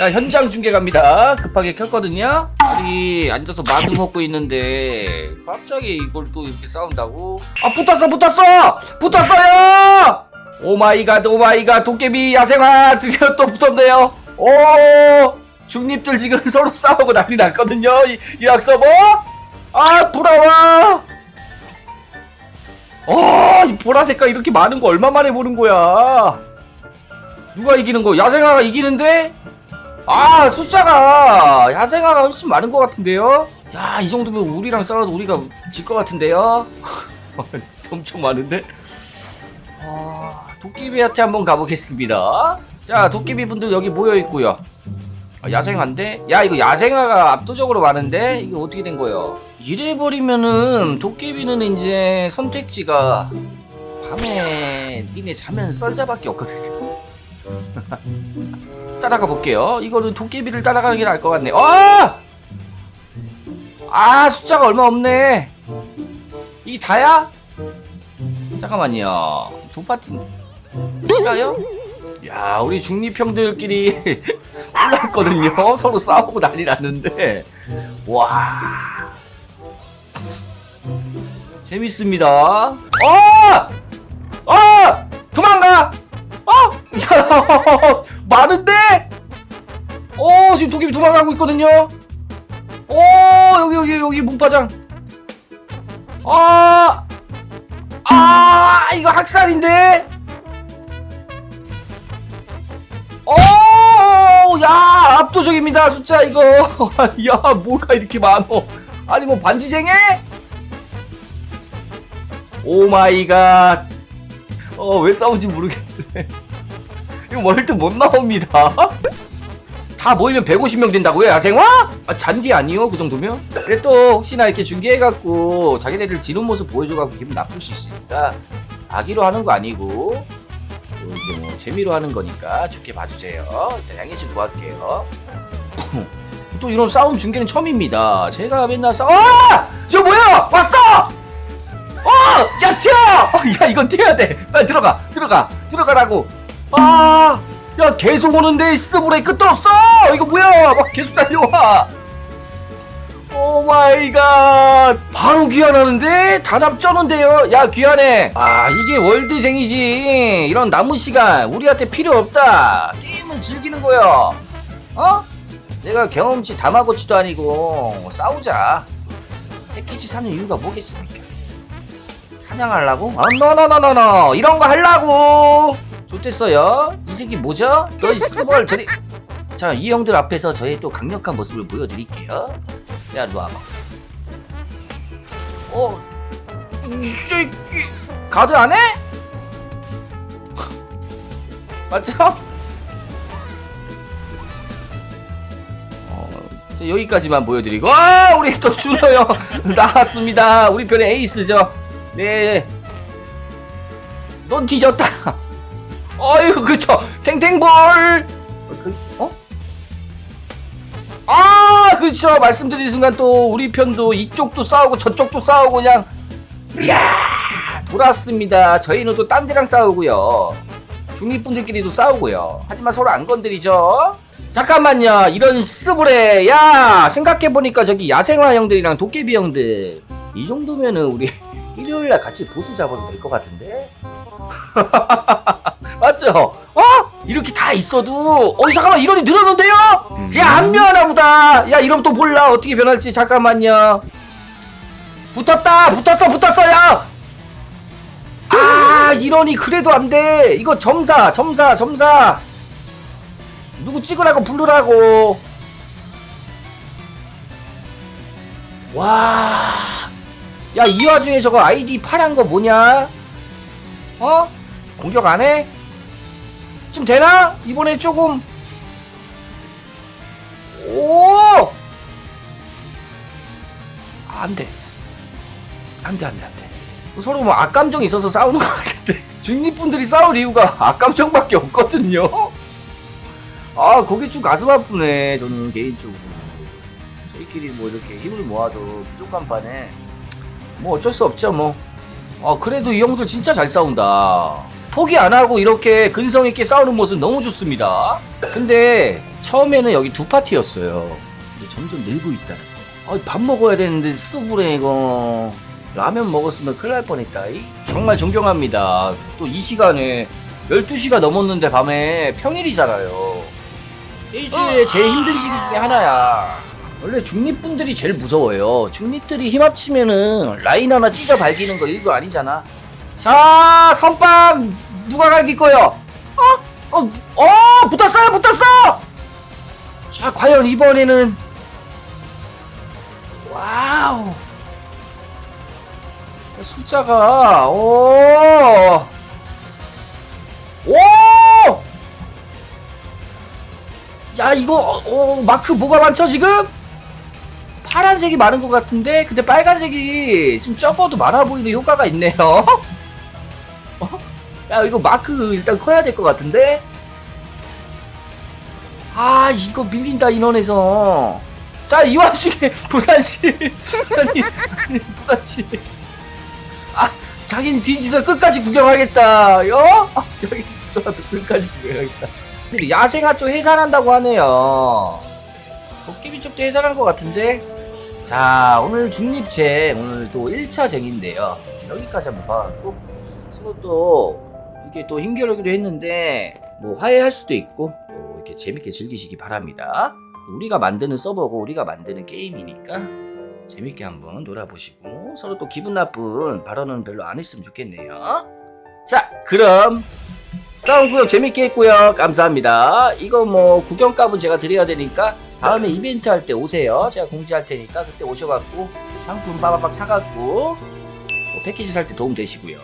자 현장 중계 갑니다. 급하게 켰거든요. 아니 앉아서 만두 먹고 있는데 갑자기 이걸 또 이렇게 싸운다고? 아 붙었어 붙었어! 붙었어요! 오마이갓 오마이갓 도깨비 야생화 드디어 또 붙었네요. 오 중립들 지금 서로 싸우고 난리 났거든요. 이, 이 학서버 아 돌아와! 어, 이 보라색깔 이렇게 많은 거 얼마 만에 보는 거야? 누가 이기는 거? 야생화가 이기는데 아 숫자가 야생화가 훨씬 많은 것 같은데요? 야 이 정도면 우리랑 싸워도 우리가 질 것 같은데요? 엄청 많은데? 아 도깨비한테 한번 가보겠습니다 자 도깨비 분들 여기 모여있고요 아, 야생화인데? 야 이거 야생화가 압도적으로 많은데? 이거 어떻게 된 거예요? 이래버리면은 도깨비는 이제 선택지가 밤에 니네 자면 썰자밖에 없거든 따라가 볼게요. 이거는 도깨비를 따라가는 게 나을 것 같네. 아! 아, 숫자가 얼마 없네. 이게 다야? 잠깐만요. 두 파티 싫어요? 야, 우리 중립형들끼리 올랐거든요. 서로 싸우고 난리 났는데. 와. 재밌습니다. 어! 어! 문파장. 아, 아, 이거 학살인데? 어, 야, 압도적입니다 숫자 이거. 야, 뭐가 이렇게 많어? 아니 뭐 반지쟁해? 오 마이 갓. 어, 왜 싸우지 모르겠네. 이거 월드 못 나옵니다. 다 모이면 150명 된다고요, 야생화? 아, 잔디 아니요, 그 정도면? 그래 또 혹시나 이렇게 중계해갖고 자기네들 지는 모습 보여줘갖고 기분 나쁠 수 있으니까 아기로 하는 거 아니고 또 이제 뭐 재미로 하는 거니까 좋게 봐주세요. 일단 양해 좀 구할게요. 또 이런 싸움 중계는 처음입니다. 제가 맨날 싸, 아! 저 뭐야? 왔어! 어! 야, 튀어! 어, 야, 이건 튀어야 돼. 빨리 들어가, 들어가, 들어가라고. 아! 야, 계속 오는데 스브레이 끝도 없어! 이거 뭐야! 막 계속 달려와! 오 마이 갓! 바로 귀환하는데? 단합 쩌는데요? 야, 귀환해! 아, 이게 월드쟁이지. 이런 남은 시간, 우리한테 필요 없다. 게임은 즐기는 거야. 어? 내가 경험치 다마고치도 아니고, 싸우자. 패키지 사는 이유가 뭐겠습니까? 사냥하려고? 아, 너너너너너 이런 거 하려고 좋댔어요 이 새끼 뭐죠? 너희 스벌 저리 자 이 형들 앞에서 저의 또 강력한 모습을 보여드릴게요 야 일로 와봐 어? 이 새끼 가드 안 해? 맞죠? 어, 자, 여기까지만 보여드리고 아 우리 또 준호 형 나왔습니다 우리 편의 에이스죠 네. 넌 뒤졌다. 어휴, 그쵸. 탱탱볼. 어? 아, 그쵸. 말씀드린 순간 또 우리 편도 이쪽도 싸우고 저쪽도 싸우고 그냥. 이야, 돌았습니다. 저희는 또 딴 데랑 싸우고요. 중립분들끼리도 싸우고요. 하지만 서로 안 건드리죠. 잠깐만요. 이런 스브레. 야, 생각해보니까 저기 야생화 형들이랑 도깨비 형들. 이 정도면은 우리 일요일날 같이 보스 잡아도 될 것 같은데? 맞죠? 어? 이렇게 다 있어도 어 잠깐만 이론이 늘었는데요? 야 안 변하나 보다 야 이러면 또 몰라 어떻게 변할지 잠깐만요 붙었다 붙었어 붙었어요 아 이론이 그래도 안돼 이거 점사 점사 점사 누구 찍으라고 부르라고 와 야, 이 와중에 저거 아이디 파란 거 뭐냐? 어? 공격 안 해? 지금 되나? 이번에 조금. 오! 아, 안 돼. 안 돼, 안 돼, 안 돼. 서로 뭐 악감정이 있어서 싸우는 것 같은데. 중립분들이 싸울 이유가 악감정밖에 없거든요? 아, 거기 좀 가슴 아프네, 저는 개인적으로. 저희끼리 뭐 이렇게 힘을 모아도 부족한 판에. 뭐 어쩔 수 없죠 뭐. 어 그래도 이 형들 진짜 잘 싸운다. 포기 안 하고 이렇게 근성 있게 싸우는 모습 너무 좋습니다. 근데 처음에는 여기 두 파티였어요. 근데 점점 늘고 있다. 아, 밥 먹어야 되는데 쓰부래 이거. 라면 먹었으면 큰일 날 뻔했다. 이. 정말 존경합니다. 또 이 시간에 12시가 넘었는데 밤에 평일이잖아요. 일주일에 제일 힘든 시기 중에 하나야. 원래 중립분들이 제일 무서워요. 중립들이 힘 합치면은 라인 하나 찢어 발기는 거 일도 아니잖아. 자, 선빵 누가 갈길 거요? 어? 어? 어? 붙었어요, 붙었어! 자, 과연 이번에는 와우. 숫자가 오. 오! 야, 이거 어, 마크 뭐가 많죠, 지금? 파란색이 많은 것 같은데 근데 빨간색이 좀 적어도 많아 보이는 효과가 있네요. 어? 야, 이거 마크 일단 커야 될 것 같은데? 아, 이거 밀린다, 인원에서. 자, 이 와중에, 부산시. 부산님, 부산시. 아, 자기는 뒤지서 끝까지 구경하겠다. 요? 아, 여기 진짜 끝까지 구경하겠다. 야생화 쪽 해산한다고 하네요. 도깨비 쪽도 해산한 것 같은데? 자, 오늘 중립쟁, 오늘 또 1차 쟁인데요. 여기까지 한번 봐갖고, 서로 또, 이게 또 힘겨루기도 했는데, 뭐, 화해할 수도 있고, 또 이렇게 재밌게 즐기시기 바랍니다. 우리가 만드는 서버고, 우리가 만드는 게임이니까, 재밌게 한번 놀아보시고, 서로 또 기분 나쁜 발언은 별로 안 했으면 좋겠네요. 자, 그럼, 싸움 구경 재밌게 했고요. 감사합니다. 이거 뭐, 구경값은 제가 드려야 되니까, 다음에 이벤트 할 때 오세요. 제가 공지할 테니까, 그때 오셔갖고, 상품 빠바박 타갖고, 뭐 패키지 살 때 도움 되시고요.